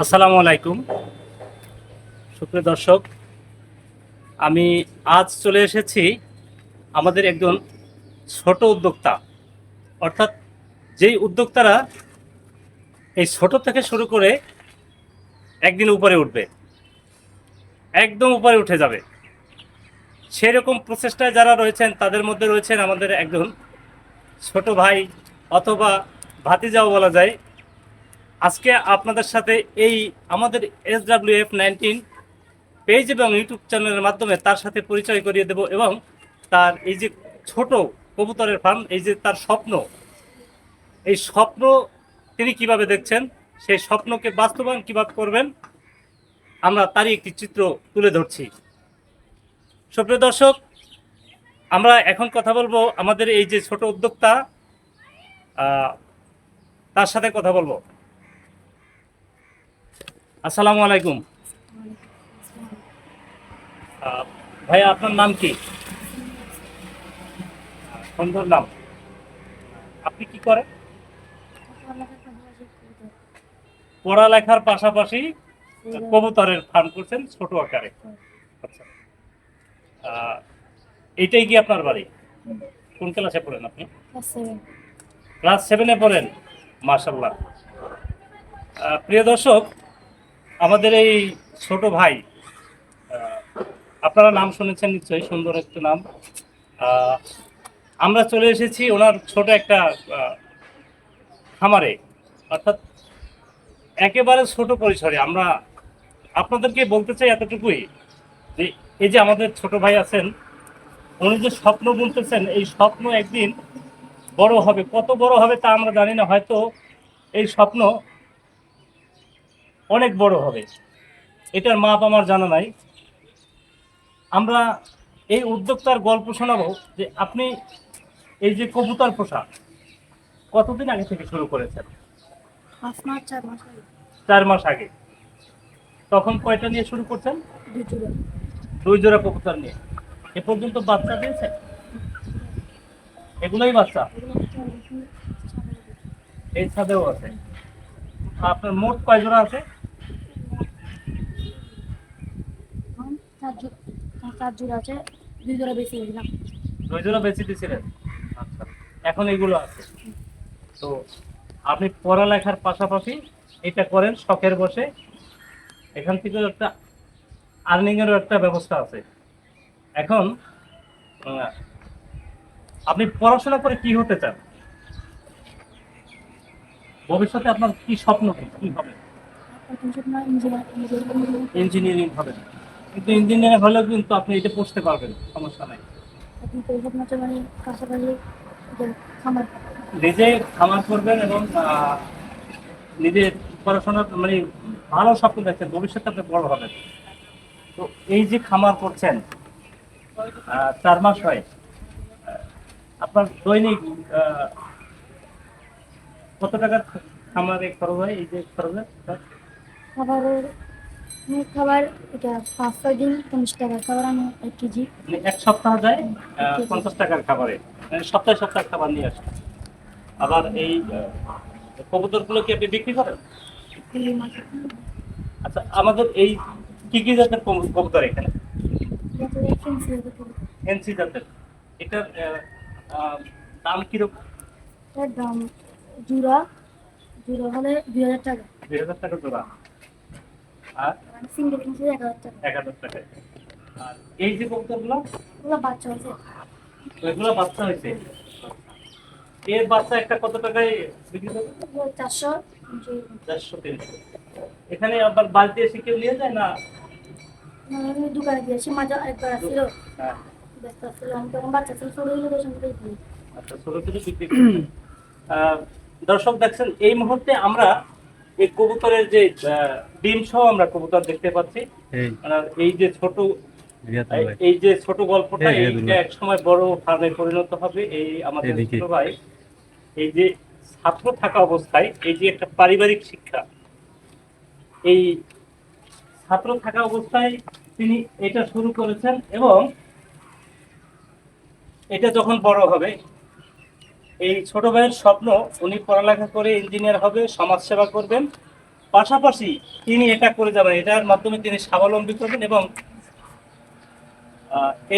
আসসালামু আলাইকুম। সুপ্রিয় দর্শক, আমি আজ চলে এসেছি আমাদের একজন ছোট উদ্যোক্তা। অর্থাৎ যেই উদ্যোক্তারা এই ছোট থেকে শুরু করে একদিন উপরে উঠবে, একদম উপরে উঠে যাবে। সেরকম প্রচেষ্টায় যারা রয়েছেন, তাদের মধ্যে রয়েছেন আমাদের একজন ছোট ভাই অথবা ভাতিজাও বলা যায় আজকে আপনাদের সাথে এই আমাদের S W F nineteen page এবং ইউটিউব চ্যানেলের মাধ্যমে তার সাথে পরিচয় করিয়ে দেব এবং তার এই যে ছোট কবুতরের ফার্ম এই যে তার স্বপ্ন, এই স্বপ্ন তিনি কীভাবে দেখছেন, সেই স্বপ্নকে বাস্তবায়ন কীভাবে করবেন, আমরা তারই একটি চিত্র তুলে ধরছি। সুপ্রিয় দর্শক, আমরা এখন কথা বলব আমাদের এই যে ছোট উদ্যোক্তা তার সাথে কথা বলব। আসসালামু আলাইকুম। ভাইয়া আপনার নাম কি? সুন্দর নাম। আপনি কি করেন? পড়ালেখার পাশাপাশি কবুতরের ফার্ম করছেন ছোট আকারে। আচ্ছা। এইটাই কি আপনার বাড়ি? কোন ক্লাসে পড়েন আপনি? ক্লাস সেভেনে পড়েন মার্শাল্লাহ প্রিয় দর্শক আমাদের এই ছোট ভাই আপনারা নাম শুনেছেন নিশ্চয়ই, সুন্দর একটা নাম। আমরা চলে এসেছি ওনার ছোট একটা খামারে, অর্থাৎ একেবারে ছোট পরিসরে। আমরা আপনাদেরকে বলতে চাই এতটুকুই যে, এই যে আমাদের ছোট ভাই আছেন, উনি যে স্বপ্ন বলতেছেন এই স্বপ্ন একদিন বড় হবে। কত বড় হবে তা আমরা জানি না, হয়তো এই স্বপ্ন অনেক বড় হবে। এটার মাপ আমার জানা নাই। আমরা এই উদ্যোক্তার গল্প শোনাবো যে আপনি এই যে কবুতর পোষা কতদিন আগে থেকে শুরু করেছেন? চার মাস আগে। তখন কয়টা নিয়ে শুরু করছেন? দুই জোড়া। কবুতর নিয়ে। এ পর্যন্ত বাচ্চা দিয়েছে এগুলোই বাচ্চা? এই ছাদেও আছে। আপনার মোট কয় জোড়া আছে এখন চার জোড়া আছে দুই জোড়া বেশি দিলাম দুই জোড়া বেশি দিয়েছিলেন? আচ্ছা এখন এগুলো আছে। তো আপনি পড়ালেখার পাশাপাশি এটা করেন শখের বসে। এখান থেকে একটা আর্নিং এরও একটা ব্যবস্থা আছে। এখন আপনি পড়াশোনা করে কি হতে চান? ভবিষ্যতে আপনার কি স্বপ্ন কি হবে? ইঞ্জিনিয়ারিং হবে। কিন্তু ইঞ্জিনিয়ারিং হলেও কিন্তু আপনি এটা পড়তে পারবেন সমস্যা নাই। মানে নিজে খামার করবেন এবং নিজে পড়াশোনা মানে ভালো স্বপ্ন দেখছেন ভবিষ্যতে আপনি বড় হবেন। তো এই যে খামার করছেন চার মাস হয় আপনার দৈনিক কত টাকার খামারে খরচ হয় এই যে খরচ খাবারের খাবার এটা পাঁচ ছয় দিন পঞ্চাশ টাকা খাবার আমি এক কেজি। মানে এক সপ্তাহ যায় পঞ্চাশ টাকার খাবারে। মানে সপ্তাহে সপ্তাহে খাবার নিয়ে আসেন আবার এই কবুতরগুলো কি আপনি বিক্রি করেন? আচ্ছা আমাদের এই কি কি জাতের কবু- কবুতর এখানে? ফেন্সি এনসি জাতের এটার দাম কীরকম? এর দাম জোড়া জোড়া হলে দুই হাজার টাকা। দুই হাজার টাকা জোড়া। আর সিঙ্গেল কিনছে এক হাজার টাকা। এক হাজার টাকা আর এই যে কবুতরগুলো ওগুলো বাচ্চা হয়েছে। ওইগুলো বাচ্চা হয়েছে? এর বাচ্চা একটা কত টাকায় বিক্রি করবে? চারশো চারশো তিনশো। এখানে আবার বালতি এসে কেউ নিয়ে যায় না? দোকানে দিয়েছি মাঝে একবার আসছিল। হ্যাঁ। ব্যস্ত আসছিল আমি তখন বাচ্চা ছিল ছোট সঙ্গে আচ্ছা ছোট বিক্রি দর্শক দেখছেন এই মুহূর্তে আমরা এই কবুতরের যে ডিম সহ আমরা কবুতর দেখতে পাচ্ছি। এই। যে ছোট এই যে ছোট গল্পটা এইটা এক সময় বড় ফার্মে পরিণত হবে। এই আমাদের ছোট ভাই এই যে ছাত্র থাকা অবস্থায় এই যে একটা পারিবারিক শিক্ষা। এই ছাত্র থাকা অবস্থায় তিনি এটা শুরু করেছেন এবং এটা যখন বড় হবে এই ছোট ভাইয়ের স্বপ্ন, উনি পড়ালেখা করে ইঞ্জিনিয়ার হবে সমাজ সেবা করবেন। পাশাপাশি তিনি এটা করে যাবেন, এটার মাধ্যমে তিনি স্বাবলম্বী করবেন এবং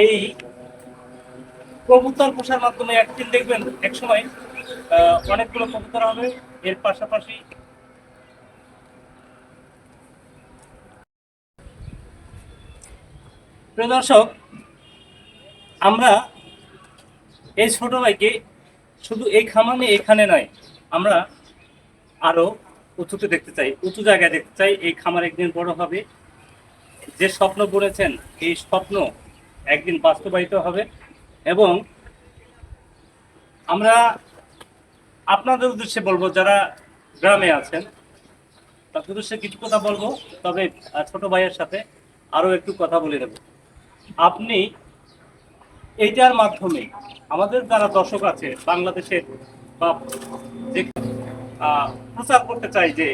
এই কবুতর পোষার মাধ্যমে একদিন দেখবেন এক সময় অনেকগুলো কবুতর হবে। এর পাশাপাশি প্রিয় দর্শক, আমরা এই ছোট ভাইকে শুধু এই খামানে এখানে নয়, আমরা আরও উঁচুতে দেখতে চাই, উঁচু জায়গায় দেখতে চাই, এই খামার একদিন বড় হবে। যে স্বপ্ন বলেছেন এই স্বপ্ন একদিন বাস্তবায়িত হবে এবং আমরা আপনাদের উদ্দেশ্যে বলব, যারা গ্রামে আছেন, তাদের উদ্দেশ্যে কিছু কথা বলব, তবে ছোট ভাইয়ের সাথে আরও একটু কথা বলে দেব আপনি এইটার মাধ্যমে আমাদের যারা দর্শক আছে বাংলাদেশের বা যে প্রচার করতে চাই যে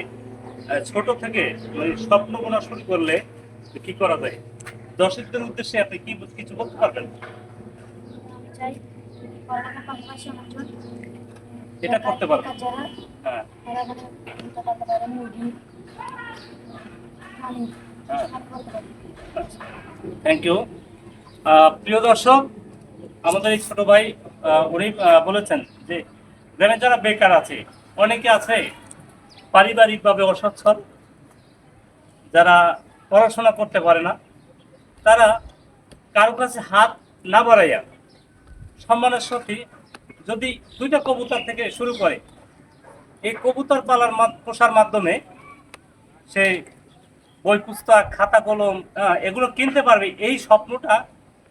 ছোট থেকে মানে স্বপ্ন বোনা শুরু করলে কি করা যায়? দর্শকদের উদ্দেশ্যে আপনি কি কিছু বলতে পারবেন? এটা করতে পারব। বেকার যারা হ্যাঁ। থ্যাংক ইউ প্রিয় দর্শক আমাদের এই ছোট ভাই উনি বলেছেন যে গ্রামে যারা বেকার আছে, অনেকে আছে পারিবারিকভাবে অসচ্ছল, যারা পড়াশোনা করতে পারে না, তারা কারও কাছে হাত না বাড়াইয়া সম্মানের সাথে যদি দুইটা কবুতর থেকে শুরু করে, এই কবুতর পালার পোষার মাধ্যমে সে বই পুস্তক, খাতা কলম এগুলো কিনতে পারবে, এই স্বপ্নটা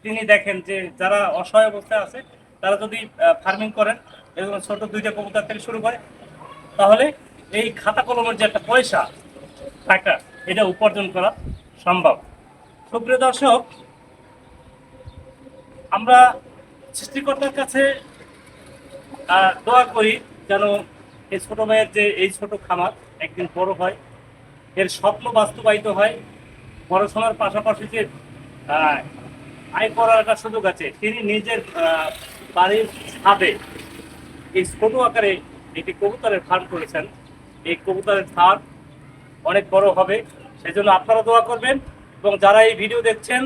তিনি দেখেন যে যারা অসহায় অবস্থায় আছে, তারা যদি ফার্মিং করেন এবং ছোট দুইটা কবুতর থেকে শুরু করে, তাহলে এই খাতা কলমের যে একটা পয়সা, টাকা, এটা উপার্জন করা সম্ভব। সুপ্রিয় দর্শক, আমরা সৃষ্টিকর্তার কাছে দোয়া করি যেন এই ছোট ভাইয়ের যে এই ছোট খামার একদিন বড় হয়, এর স্বপ্ন বাস্তবায়িত হয়, পড়াশোনার পাশাপাশি যে আয় করার একটা সুযোগ আছে। তিনি নিজের বাড়ির ছাদে এই ছোট আকারে একটি কবুতরের ফার্ম করেছেন। এই কবুতরের ফার্ম অনেক বড় হবে। সেজন্য আপনারা দোয়া করবেন এবং যারা এই ভিডিও দেখছেন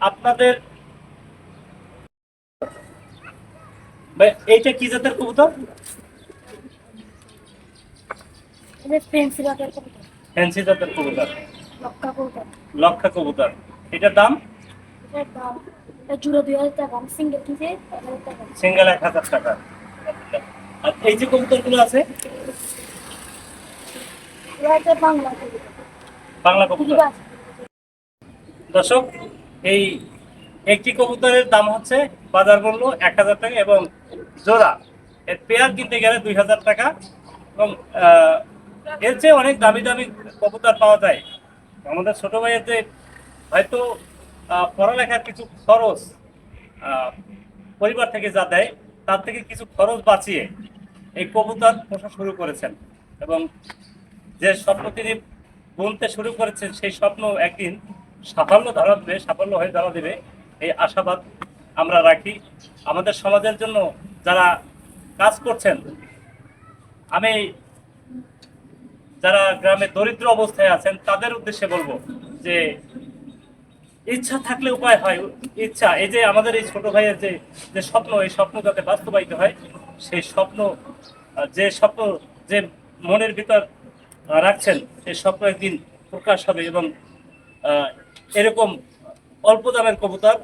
আপনাদের এইটা কি জাতের কবুতর? ফ্যান্সি জাতের কবুতর। লক্ষা কবুতর। এটার দাম? এটার দাম এটা জুড়ে দুই হাজার টাকা। সিঙ্গেল কিনছি এক হাজার টাকা। সিঙ্গেল এক হাজার টাকা। আর এই যে কবুতরগুলো আছে? বাংলা কবিতা বাংলা কবুতর। দর্শক এই একটি কবুতরের দাম হচ্ছে বাজার মূল্য এক হাজার টাকা এবং জোড়া। এর পেয়ার কিনতে গেলে দুই হাজার টাকা। এবং আহ, এর চেয়ে অনেক দামি দামি কবুতর পাওয়া যায়। আমাদের ছোট ভাইয়ের যে হয়তো পড়ালেখার কিছু খরচ পরিবার থেকে যা দেয়, তার থেকে কিছু খরচ বাঁচিয়ে এই কবুতর পোষা শুরু করেছেন। এবং যে স্বপ্ন তিনি বুনতে শুরু করেছেন, সেই স্বপ্ন একদিন সাফল্য ধরা দেবে, সাফল্য হয়ে ধরা দেবে, এই আশাবাদ আমরা রাখি। আমাদের সমাজের জন্য যারা কাজ করছেন, আমি যারা গ্রামে দরিদ্র অবস্থায় আছেন, তাদের উদ্দেশ্যে বলব যে ইচ্ছা থাকলে উপায় হয়, ইচ্ছা, এই যে আমাদের এই ছোট ভাইয়ের যে যে স্বপ্ন, এই স্বপ্ন যাতে বাস্তবায়িত হয়, সেই স্বপ্ন যে স্বপ্ন যে মনের ভিতর রাখছেন, সেই স্বপ্ন একদিন প্রকাশ হবে এবং এরকম অল্প দামের কবুতর,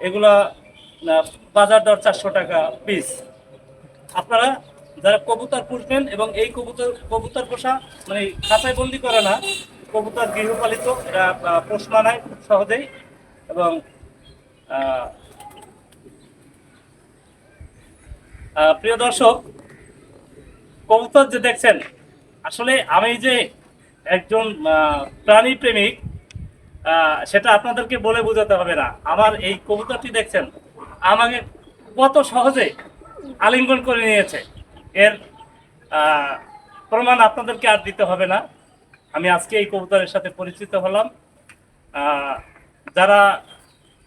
এগুলা বাজার দর চারশো টাকা পিস আপনারা যারা কবুতর পুষবেন এবং এই কবুতর কবুতর পোষা মানে খাঁচায় বন্দি করে না কবুতর গৃহপালিত এরা পোষ মানায় সহজেই এবং প্রিয় দর্শক, কবুতর যে দেখছেন, আসলে আমি যে একজন প্রাণী প্রেমিক সেটা আপনাদেরকে বলে বোঝাতে হবে না। আমার এই কবুতরটি দেখছেন, আমাকে কত সহজে আলিঙ্গন করে নিয়েছে। এর প্রমাণ আপনাদেরকে আর দিতে হবে না। আমি আজকে এই কবুতরের সাথে পরিচিত হলাম। যারা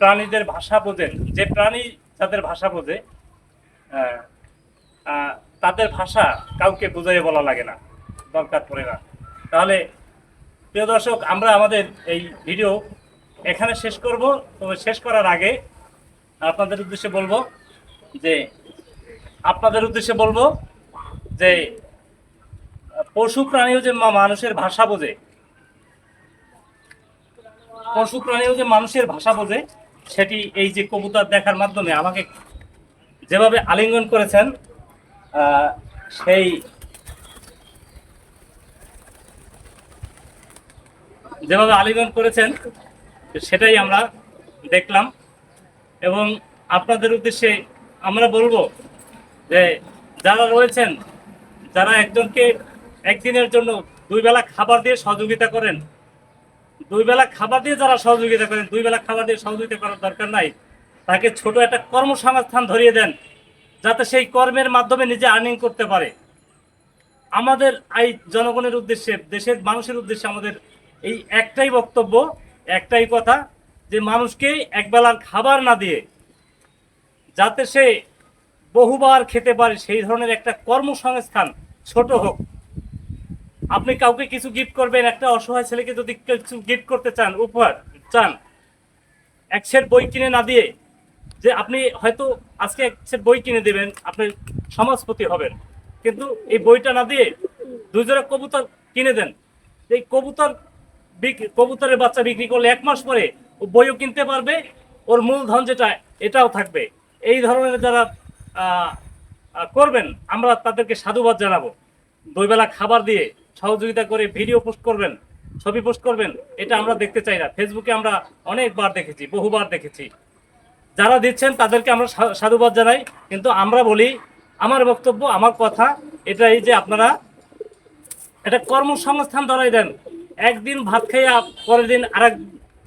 প্রাণীদের ভাষা বোঝেন, যে প্রাণী যাদের ভাষা বোঝে তাদের ভাষা কাউকে বুঝাইয়ে বলা লাগে না, দরকার পড়ে না। তাহলে, প্রিয় দর্শক, আমরা আমাদের এই ভিডিও এখানে শেষ করব। তবে শেষ করার আগে আপনাদের উদ্দেশ্যে বলব যে, আপনাদের উদ্দেশ্যে বলব যে পশু প্রাণীও যে মানুষের ভাষা বোঝে। পশু প্রাণীও যে মানুষের ভাষা বোঝে, সেটি এই যে কবুতর দেখার মাধ্যমে আমাকে যেভাবে আলিঙ্গন করেছেন সেই যেভাবে আলিঙ্গন করেছেন, সেটাই আমরা দেখলাম। এবং আপনাদের উদ্দেশ্যে আমরা বলব যে, যারা রয়েছেন, যারা একজনকে একদিনের জন্য দুই বেলা খাবার দিয়ে সহযোগিতা করেন। দুই বেলা খাবার দিয়ে যারা সহযোগিতা করেন, দুই বেলা খাবার দিয়ে সহযোগিতা করার দরকার নাই। তাকে ছোট একটা কর্মসংস্থান ধরিয়ে দেন, যাতে সেই কর্মের মাধ্যমে নিজে আর্নিং করতে পারে। আমাদের এই জনগণের উদ্দেশ্যে, দেশের মানুষের উদ্দেশ্যে আমাদের এই একটাই বক্তব্য, একটাই কথা যে মানুষকে একবেলার খাবার না দিয়ে যাতে সে বহুবার খেতে পারে, সেই ধরনের একটা কর্মসংস্থান ছোট হোক। আপনি কাউকে কিছু গিফট করবেন, একটা অসহায় ছেলেকে যদি কিছু গিফট করতে চান, উপহার চান, এক সেট বই কিনে না দিয়ে যে আপনি হয়তো আজকে এক সেট বই কিনে দেবেন, আপনি সমাজপতি হবেন। কিন্তু এই বইটা না দিয়ে দুই জোড়া কবুতর কিনে দেন। এই কবুতর কবুতরের বাচ্চা বিক্রি করলে এক মাস পরে ও বইও কিনতে পারবে, ওর মূলধন যেটা, এটাও থাকবে। এই ধরনের যারা করবেন, আমরা তাদেরকে সাধুবাদ জানাব। দুই বেলা খাবার দিয়ে সহযোগিতা করে ভিডিও পোস্ট করবেন, ছবি পোস্ট করবেন, এটা আমরা দেখতে চাই না। ফেসবুকে আমরা অনেকবার দেখেছি, বহুবার দেখেছি। যারা দিচ্ছেন তাদেরকে আমরা সাধুবাদ জানাই, কিন্তু আমরা বলি, আমার বক্তব্য, আমার কথা, এটাই যে আপনারা এটা কর্মসংস্থান ধরাই দেন। একদিন ভাত খাইয়া পরের দিন আরেক,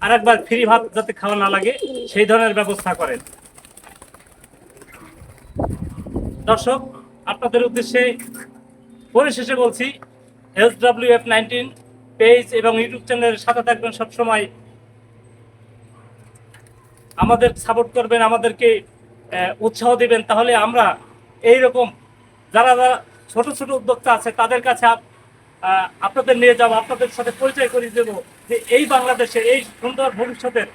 আরেকবার ফ্রি ভাত যাতে খাওয়া না লাগে, সেই ধরনের ব্যবস্থা করেন। দর্শক, আপনাদের উদ্দেশ্যে পরিশেষে বলছি S W F nineteen page এবং ইউটিউব চ্যানেলের সাথে থাকবেন সবসময়। আমাদের সাপোর্ট করবেন, আমাদেরকে উৎসাহ দিবেন। তাহলে আমরা এই রকম যারা যারা ছোট ছোট উদ্যোক্তা আছে, তাদের কাছে আপ- আপনাদের নিয়ে যাব, আপনাদের সাথে পরিচয় করিয়ে দেব যে এই বাংলাদেশে, এই সুন্দর ভবিষ্যতের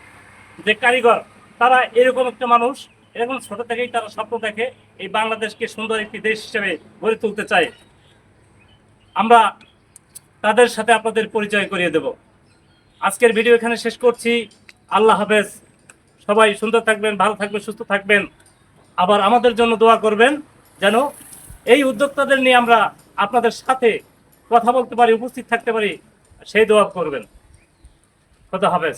যে কারিগর, তারা এরকম একটা মানুষ। এরকম ছোট থেকেই তারা স্বপ্ন দেখে এই বাংলাদেশকে সুন্দর একটি দেশ হিসেবে গড়ে তুলতে চায়। আমরা তাদের সাথে আপনাদের পরিচয় করিয়ে দেব। আজকের ভিডিও এখানে শেষ করছি। আল্লাহ হাফেজ। সবাই সুন্দর থাকবেন, ভালো থাকবেন, সুস্থ থাকবেন। আবার আমাদের জন্য দোয়া করবেন যেন এই উদ্যোক্তাদের নিয়ে আমরা আপনাদের সাথে কথা বলতে পারি, উপস্থিত থাকতে পারি, সেই দোয়া করবেন। কথা হাফেজ।